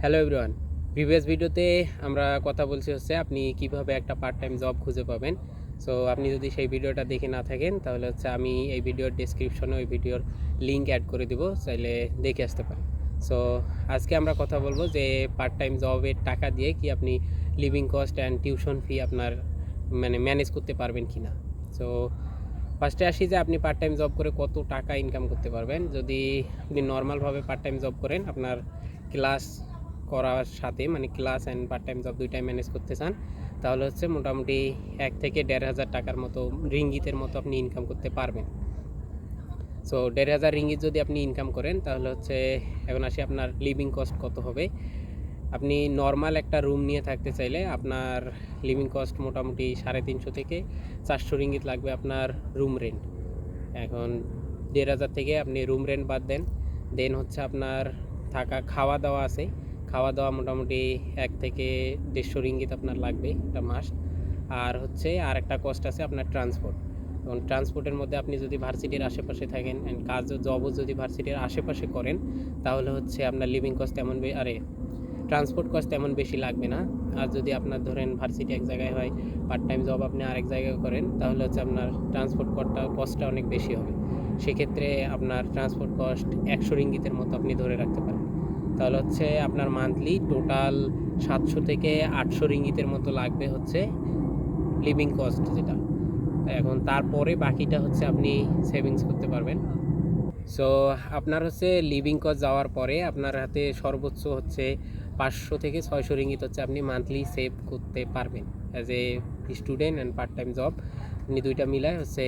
Hello everyone previous ভিডিওতে আমরা কথা বলছি হচ্ছে আপনি কীভাবে একটা পার্ট টাইম জব খুঁজে পাবেন। সো আপনি যদি সেই ভিডিওটা দেখে না থাকেন, তাহলে হচ্ছে আমি এই ভিডিওর ডিসক্রিপশনে ওই ভিডিওর লিঙ্ক অ্যাড করে দিব, চাইলে দেখে আসতে পারেন। সো আজকে আমরা কথা বলব যে পার্ট টাইম জবের টাকা দিয়ে কি আপনি living cost and tuition fee আপনার মানে ম্যানেজ করতে পারবেন কি না সো ফার্স্টে আসি যে আপনি পার্ট টাইম জব করে কত টাকা ইনকাম করতে পারবেন। যদি আপনি নর্মালভাবে পার্ট টাইম জব করেন, আপনার ক্লাস করার সাথে মানে class and part time job দুইটাই ম্যানেজ করতে চান, তাহলে হচ্ছে মোটামুটি এক থেকে দেড় হাজার টাকার মতো রিঙ্গিতের মতো আপনি ইনকাম করতে পারবেন। সো দেড় হাজার রিঙ্গিত যদি আপনি ইনকাম করেন, তাহলে হচ্ছে এখন আসি আপনার লিভিং কস্ট কত হবে। আপনি নর্মাল একটা রুম নিয়ে থাকতে চাইলে আপনার লিভিং কস্ট মোটামুটি সাড়ে তিনশো থেকে চারশো রিঙ্গিত লাগবে আপনার রুম রেন্ট এখন দেড় হাজার থেকে আপনি রুম রেন্ট বাদ দেন দেন হচ্ছে আপনার থাকা খাওয়া দাওয়া আছে খাওয়া দাওয়া মোটামুটি এক থেকে দেড়শো রিঙ্গিত আপনার লাগবে একটা মাস আর হচ্ছে আর একটা কস্ট আছে আপনার ট্রান্সপোর্ট এবং ট্রান্সপোর্টের মধ্যে আপনি যদি ভার্সিটির আশেপাশে থাকেন অ্যান্ড কাজ জবও যদি ভার্সিটির আশেপাশে করেন, তাহলে হচ্ছে আপনার লিভিং কস্ট তেমন আরে ট্রান্সপোর্ট কস্ট তেমন বেশি লাগবে না। আর যদি আপনার ধরেন ভার্সিটি এক জায়গায় হয় পার্ট টাইম জব আপনি আরেক জায়গায় করেন, তাহলে হচ্ছে আপনার ট্রান্সপোর্ট কস্টটা কস্টটা অনেক বেশি হবে। সেক্ষেত্রে আপনার ট্রান্সপোর্ট কস্ট একশো রিঙ্গিতের মতো আপনি ধরে রাখতে পারেন। তাহলে হচ্ছে আপনার মান্থলি টোটাল সাতশো থেকে আটশো রিঙ্গিতের মতো লাগবে হচ্ছে লিভিং কস্ট যেটা। এখন তারপরে বাকিটা হচ্ছে আপনি সেভিংস করতে পারবেন। সো আপনার হচ্ছে লিভিং কস্ট যাওয়ার পরে আপনার হাতে সর্বোচ্চ হচ্ছে পাঁচশো থেকে ছয়শো রিঙ্গিত হচ্ছে আপনি মান্থলি সেভ করতে পারবেন। As a student and part time job আপনি দুইটা মিলায় হচ্ছে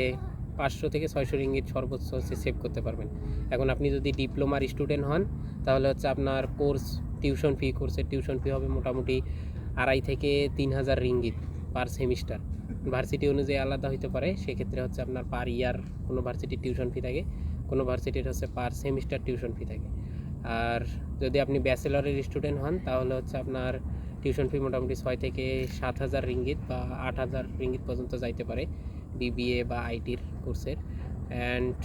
পাঁচশো থেকে ছয়শো রিঙ্গিত সর্বোচ্চ হচ্ছে সেভ করতে পারবেন। এখন আপনি যদি ডিপ্লোমার স্টুডেন্ট হন তাহলে হচ্ছে আপনার কোর্স টিউশন ফি কোর্সের টিউশন ফি হবে মোটামুটি আড়াই থেকে তিন হাজার রিঙ্গিত পার সেমিস্টার ভার্সিটি অনুযায়ী আলাদা হইতে পারে, সেক্ষেত্রে হচ্ছে আপনার পার ইয়ার কোনো ভার্সিটির টিউশন ফি থাকে, কোনো ভার্সিটির হচ্ছে পার সেমিস্টার টিউশন ফি থাকে। আর যদি আপনি ব্যাচেলরের স্টুডেন্ট হন, তাহলে হচ্ছে আপনার টিউশন ফি মোটামুটি ছয় থেকে সাত হাজার রিঙ্গিত বা আট হাজার রিঙ্গিত পর্যন্ত যাইতে পারে বিবিএ বা আইটির কোর্সের অ্যান্ড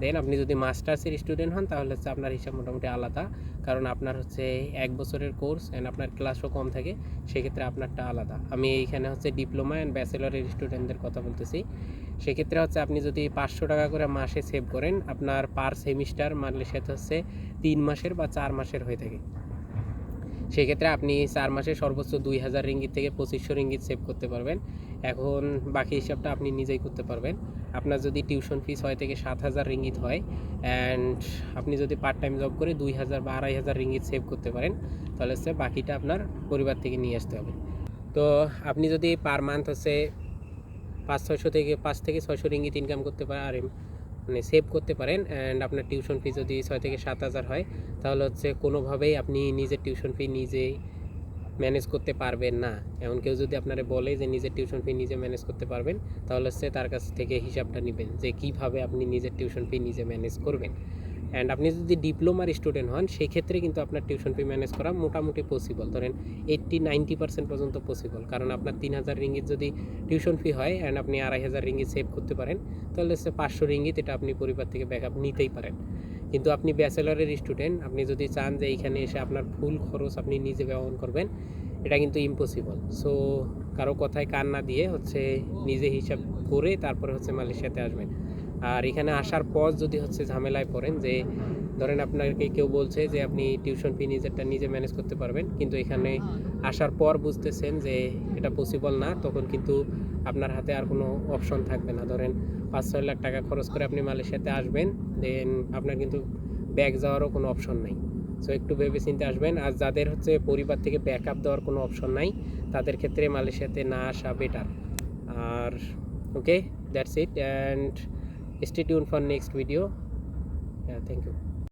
দেন আপনি যদি মাস্টার্সের স্টুডেন্ট হন, তাহলে হচ্ছে আপনার হিসাব মোটামুটি আলাদা। কারণ আপনার হচ্ছে এক বছরের কোর্স অ্যান্ড আপনার ক্লাসও কম থাকে, সেক্ষেত্রে আপনারটা আলাদা। আমি এইখানে হচ্ছে ডিপ্লোমা অ্যান্ড ব্যাচেলরের স্টুডেন্টদের কথা বলতেছি। সেক্ষেত্রে হচ্ছে আপনি যদি পাঁচশো টাকা করে মাসে সেভ করেন, আপনার পার সেমিস্টার মানলে সেটা হচ্ছে তিন মাসের বা চার মাসের হয়ে থাকে। সেক্ষেত্রে আপনি চার মাসে সর্বোচ্চ দুই হাজার রিঙ্গিত থেকে পঁচিশশো রিঙ্গিত সেভ করতে পারবেন। এখন বাকি হিসাবটা আপনি নিজেই করতে পারবেন। আপনার যদি টিউশন ফি ছয় থেকে সাত হাজার রিঙ্গিত হয় অ্যান্ড আপনি যদি পার্ট টাইম জব করে দুই হাজার বা আড়াই হাজার রিঙ্গিত সেভ করতে পারেন, তাহলে হচ্ছে বাকিটা আপনার পরিবার থেকে নিয়ে আসতে হবে। তো আপনি যদি পার মান্থ হচ্ছে পাঁচ, ছয়শো থেকে পাঁচ থেকে ছয়শো রিঙ্গিত ইনকাম করতে পারেন মানে সেভ করতে পারেন অ্যান্ড আপনার টিউশন ফি যদি ছয় থেকে সাত হাজার হয়, তাহলে হচ্ছে কোনোভাবেই আপনি নিজের টিউশন ফি নিজেই ম্যানেজ করতে পারবেন না। এমন কেউ যদি আপনারে বলে যে নিজের টিউশন ফি নিজে ম্যানেজ করতে পারবেন, তাহলে হচ্ছে তার কাছ থেকে হিসাবটা নেবেন যে কীভাবে আপনি নিজের টিউশন ফি নিজে ম্যানেজ করবেন। অ্যান্ড আপনি যদি ডিপ্লোমার স্টুডেন্ট হন, সেক্ষেত্রে কিন্তু আপনার টিউশন ফি ম্যানেজ করা মোটামুটি পসিবল ধরেন এইট্টি নাইনটি পার্সেন্ট পর্যন্ত পসিবল কারণ আপনার তিন হাজার রিঙ্গিত যদি টিউশন ফি হয় অ্যান্ড আপনি আড়াই হাজার রিঙ্গিত সেভ করতে পারেন, তাহলে হচ্ছে পাঁচশো রিঙ্গিত এটা আপনি পরিবার থেকে ব্যাকআপ নিতেই পারেন। কিন্তু আপনি ব্যাচেলরের স্টুডেন্ট আপনি যদি চান যে এইখানে এসে আপনার ফুল খরচ আপনি নিজে ব্যবহার করবেন, এটা কিন্তু ইম্পসিবল সো কারও কথায় কান না দিয়ে হচ্ছে নিজে হিসাব করে তারপরে হচ্ছে মালয়েশিয়াতে আসবেন। আর এখানে আসার পর যদি হচ্ছে ঝামেলায় পড়েন যে, ধরেন আপনাকে কেউ বলছে যে, আপনি টিউশন ফি নিজেরটা নিজে ম্যানেজ করতে পারবেন, কিন্তু এখানে আসার পর বুঝতেছেন যে, এটা পসিবল না, তখন কিন্তু আপনার হাতে আর কোনো অপশন থাকবে না। ধরেন পাঁচ, ছয় লাখ টাকা খরচ করে আপনি মালয়েশিয়াতে আসবেন দেন আপনার কিন্তু ব্যাক যাওয়ারও কোনো অপশন নাই। সো একটু ভেবে চিন্তে আসবেন, আর যাদের হচ্ছে পরিবার থেকে ব্যাকআপ দেওয়ার কোনো অপশন নাই, তাদের ক্ষেত্রে মালয়েশিয়াতে না আসা better R okay that's it and stay tuned for next video. Yeah thank you.